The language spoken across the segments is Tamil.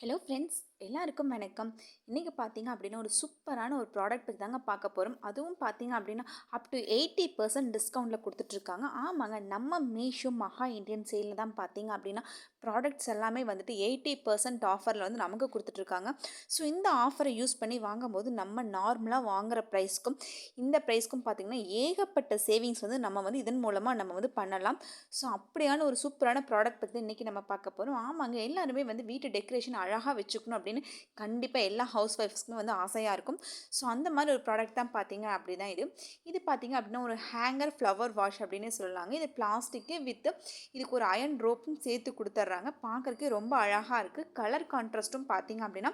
ஹலோ ஃப்ரெண்ட்ஸ் எல்லாருக்கும் வணக்கம். இன்றைக்கி பார்த்தீங்க அப்படின்னா ஒரு சூப்பரான ஒரு ப்ராடக்ட் பற்றி தாங்க பார்க்க போகிறோம் அதுவும் பார்த்தீங்க அப்படின்னா அப் டு எயிட்டி பர்சன்ட் டிஸ்கவுண்ட்டில் கொடுத்துட்ருக்காங்க ஆமாங்க நம்ம மீஷோ மகா இந்தியன் சேலில் தான் பார்த்தீங்க அப்படின்னா ப்ராடக்ட்ஸ் எல்லாமே வந்துட்டு எயிட்டி பர்சன்ட் ஆஃபரில் வந்து நமக்கு கொடுத்துட்ருக்காங்க ஸோ இந்த ஆஃபரை யூஸ் பண்ணி வாங்கும்போது நம்ம நார்மலாக வாங்குகிற ப்ரைஸ்க்கும் இந்த ப்ரைஸ்க்கும் பார்த்திங்கன்னா ஏகப்பட்ட சேவிங்ஸ் வந்து நம்ம வந்து இதன் மூலமாக நம்ம வந்து பண்ணலாம். ஸோ அப்படியான ஒரு சூப்பரான ப்ராடக்ட் பற்றி இன்றைக்கி நம்ம பார்க்க போகிறோம் ஆமாங்க எல்லாருமே வந்து வீட்டு டெக்கரேஷன் அழகாக வச்சுக்கணும் அப்படின்னு கண்டிப்பாக எல்லா ஹவுஸ் ஒய்ஃப்ஸ்க்குமே வந்து ஆசையாக இருக்கும். ஸோ அந்த மாதிரி ஒரு ப்ராடக்ட் தான் பார்த்தீங்க அப்படி தான் இது. இது பார்த்தீங்க அப்படின்னா ஒரு ஹேங்கர் ஃப்ளவர் வாஷ் அப்படின்னே சொல்லலாங்க. இது பிளாஸ்டிக்கு வித் இதுக்கு ஒரு அயன் ரோப்பும் சேர்த்து கொடுத்துட்றாங்க பார்க்குறக்கே ரொம்ப அழகாக இருக்குது கலர் கான்ட்ராஸ்ட்டும் பார்த்தீங்க அப்படின்னா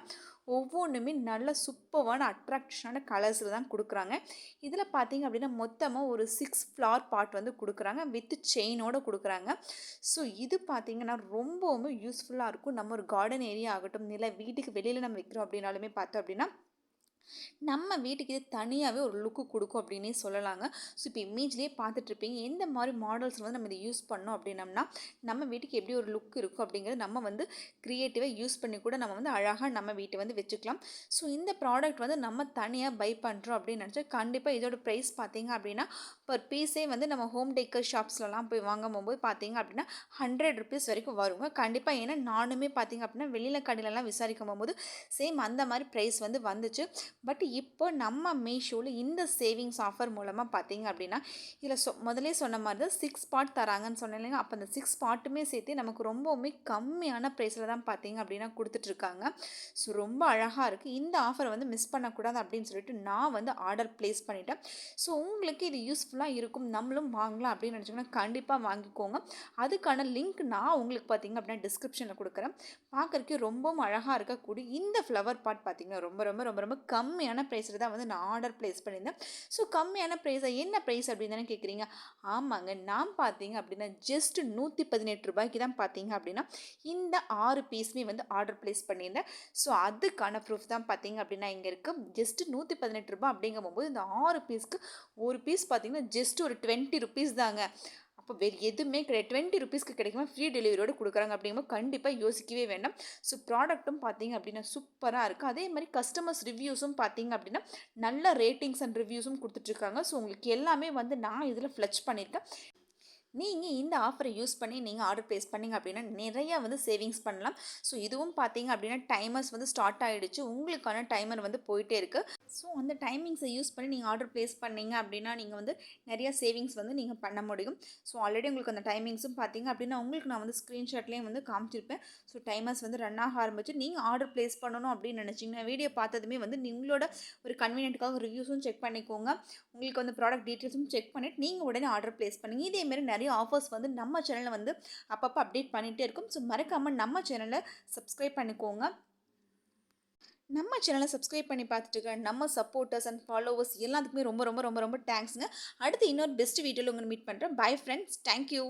ஒவ்வொன்றுமே நல்ல சூப்பரான அட்ராக்ஷனான கலர்ஸில் தான் கொடுக்குறாங்க. இதில் பார்த்தீங்க அப்படின்னா மொத்தமாக ஒரு சிக்ஸ் ஃப்ளார் பாட் வந்து கொடுக்குறாங்க. வித் செயினோடு கொடுக்குறாங்க. ஸோ இது பார்த்திங்கன்னா ரொம்பவுமே யூஸ்ஃபுல்லாக இருக்கும். நம்ம ஒரு கார்டன் ஏரியா ஆகட்டும். இல்லை வீட்டுக்கு வெளியில் நம்ம வைக்கிறோம் அப்படின்னாலுமே பார்த்தோம் அப்படின்னா நம்ம வீட்டுக்கு இது தனியாகவே ஒரு லுக்கு கொடுக்கும் அப்படின்னே சொல்லலாங்க. ஸோ இப்போ இமேஜ்லேயே பார்த்துட்ருப்பீங்க எந்த மாதிரி மாடல்ஸ் வந்து நம்ம இதை யூஸ் பண்ணோம் அப்படின்னம்னா நம்ம வீட்டுக்கு எப்படி ஒரு லுக் இருக்கும் அப்படிங்கிறது நம்ம வந்து க்ரியேட்டிவாக யூஸ் பண்ணி கூட நம்ம வந்து அழகாக நம்ம வீட்டை வந்து வச்சுக்கலாம். ஸோ இந்த ப்ராடக்ட் வந்து நம்ம தனியாக பை பண்ணுறோம் அப்படின்னு நினச்சா கண்டிப்பாக இதோட ப்ரைஸ் பார்த்தீங்க அப்படின்னா பர் பீஸே வந்து நம்ம ஹோம் டேக்கர் ஷாப்ஸ்லலாம் போய் வாங்கும் போது பார்த்தீங்க அப்படின்னா ஹண்ட்ரட் ருபீஸ் வரைக்கும் வருங்க. கண்டிப்பாக ஏன்னா நானுமே பார்த்தீங்க அப்படின்னா வெளியில் கடையிலலாம் விசாரிக்கும் போது சேம் அந்த மாதிரி ப்ரைஸ் வந்து வந்துச்சு. பட் இப்போ நம்ம மீஷோவில் இந்த சேவிங்ஸ் ஆஃபர் மூலமாக பார்த்தீங்க அப்படின்னா இதில் சொ முதலே சொன்ன மாதிரி தான் சிக்ஸ் பாட் தராங்கன்னு சொன்னேன் இல்லைங்க. அப்போ அந்த சிக்ஸ் பாட்டுமே சேர்த்து நமக்கு ரொம்பவுமே கம்மியான ப்ரைஸில் தான் பார்த்தீங்க அப்படின்னா கொடுத்துட்ருக்காங்க ஸோ ரொம்ப அழகாக இருக்குது இந்த ஆஃபரை வந்து மிஸ் பண்ணக்கூடாது அப்படின்னு சொல்லிட்டு நான் வந்து ஆர்டர் ப்ளேஸ் பண்ணிட்டேன். ஸோ உங்களுக்கு இது யூஸ்ஃபுல்லாக இருக்கும். நம்மளும் வாங்கலாம் அப்படின்னு நினச்சிங்கன்னா கண்டிப்பாக வாங்கிக்கோங்க. அதுக்கான லிங்க் நான் உங்களுக்கு பார்த்தீங்க அப்படின்னா டிஸ்கிரிப்ஷனில் கொடுக்குறேன். பார்க்குறக்கே ரொம்பவும் அழகாக இருக்கக்கூடிய இந்த ஃப்ளவர் பாட் பார்த்தீங்கன்னா ரொம்ப ரொம்ப ரொம்ப ரொம்ப கம் கம்மியான ப்ரைஸில் தான் வந்து நான் ஆர்டர் ப்ளேஸ் பண்ணியிருந்தேன். ஸோ கம்மியான ப்ரைஸை என்ன ப்ரைஸ் அப்படின்னு தானே கேட்குறீங்க ஆமாங்க நான் பார்த்தீங்க அப்படின்னா ஜஸ்ட் நூற்றி பதினெட்டு ரூபாய்க்கு தான் பார்த்தீங்க அப்படின்னா இந்த ஆறு பீஸுமே வந்து ஆர்டர் ப்ளேஸ் பண்ணியிருந்தேன். ஸோ அதுக்கான ப்ரூஃப் தான் பார்த்தீங்க அப்படின்னா இங்கே இருக்குது ஜஸ்ட் நூற்றி பதினெட்டு ரூபாய் அப்படிங்கும் போது இந்த ஆறு பீஸ்க்கு ஒரு பீஸ் பார்த்தீங்கன்னா ஜஸ்ட் ஒரு டுவெண்ட்டி ருபீஸ் தாங்க. அப்போ வேறு எதுவுமே கிடையாது. டுவெண்ட்டி ருபீஸ்க்கு கிடைக்குமா ஃப்ரீ டெலிவரியோடு கொடுக்குறாங்க அப்படிங்கும்போது கண்டிப்பாக யோசிக்கவே வேண்டாம். ஸோ ப்ராடக்ட்டும் பார்த்தீங்க அப்படின்னா சூப்பராக இருக்குது அதே மாதிரி கஸ்டமர்ஸ் ரிவ்யூஸும் பார்த்தீங்க அப்படின்னா நல்ல ரேட்டிங்ஸ் அண்ட் ரிவ்யூஸும் கொடுத்துட்ருக்காங்க. ஸோ உங்களுக்கு எல்லாமே வந்து நான் இதில் ஃப்ளச் பண்ணியிருக்கேன் நீங்கள் இந்த ஆஃபரை யூஸ் பண்ணி நீங்கள் ஆர்டர் ப்ளேஸ் பண்ணிங்க அப்படின்னா நிறையா வந்து சேவிங்ஸ் பண்ணலாம். ஸோ இதுவும் பார்த்தீங்க அப்படின்னா டைமர்ஸ் வந்து ஸ்டார்ட் ஆகிடுச்சு உங்களுக்கான டைமர் வந்து போயிட்டே இருக்குது ஸோ அந்த டைமிங்ஸை யூஸ் பண்ணி நீங்கள் ஆர்டர் ப்ளேஸ் பண்ணிங்க அப்படின்னா நீங்கள் வந்து நிறையா சேவிங்ஸ் வந்து நீங்கள் பண்ண முடியும். ஸோ ஆல்ரெடி உங்களுக்கு அந்த டைமிங்ஸும் பார்த்தீங்க அப்படின்னா உங்களுக்கு நான் வந்து ஸ்க்ரீன்ஷாட்லேயும் வந்து காமிச்சிருப்பேன். ஸோ டைமர்ஸ் வந்து ரன் ஆக ஆரம்பிச்சு நீங்கள் ஆர்டர் ப்ளேஸ் பண்ணணும் அப்படின்னு நினச்சிங்கன்னா வீடியோ பார்த்ததுமே வந்து உங்களோட ஒரு கன்வீனியன்ட்டுக்காக ரிவ்யூஸும் செக் பண்ணிக்கோங்க. உங்களுக்கு வந்து ப்ராடக்ட் டீட்டெயில்ஸும் செக் பண்ணிவிட்டு நீங்கள் உடனே ஆர்டர் ப்ளேஸ் பண்ணுங்கள் இதேமாரி நிறைய நிறைய ஆஃபர்ஸ் வந்து நம்ம சேனலில் வந்து அப்பப்போ அப்டேட் பண்ணிகிட்டே இருக்கும். ஸோ மறக்காமல் நம்ம சேனலை சப்ஸ்கிரைப் பண்ணிக்கோங்க. நம்ம சேனலை சப்ஸ்கிரைப் பண்ணி பார்த்துட்டு நம்ம சப்போர்ட்டர்ஸ் அண்ட் ஃபாலோவர்ஸ் எல்லாத்துக்குமே ரொம்ப ரொம்ப ரொம்ப ரொம்ப தேங்க்ஸுங்க அடுத்து இன்னொரு பெஸ்ட் வீடியோவில் உங்களை மீட் பண்ணுறேன் பை ஃப்ரெண்ட்ஸ் தேங்க்யூ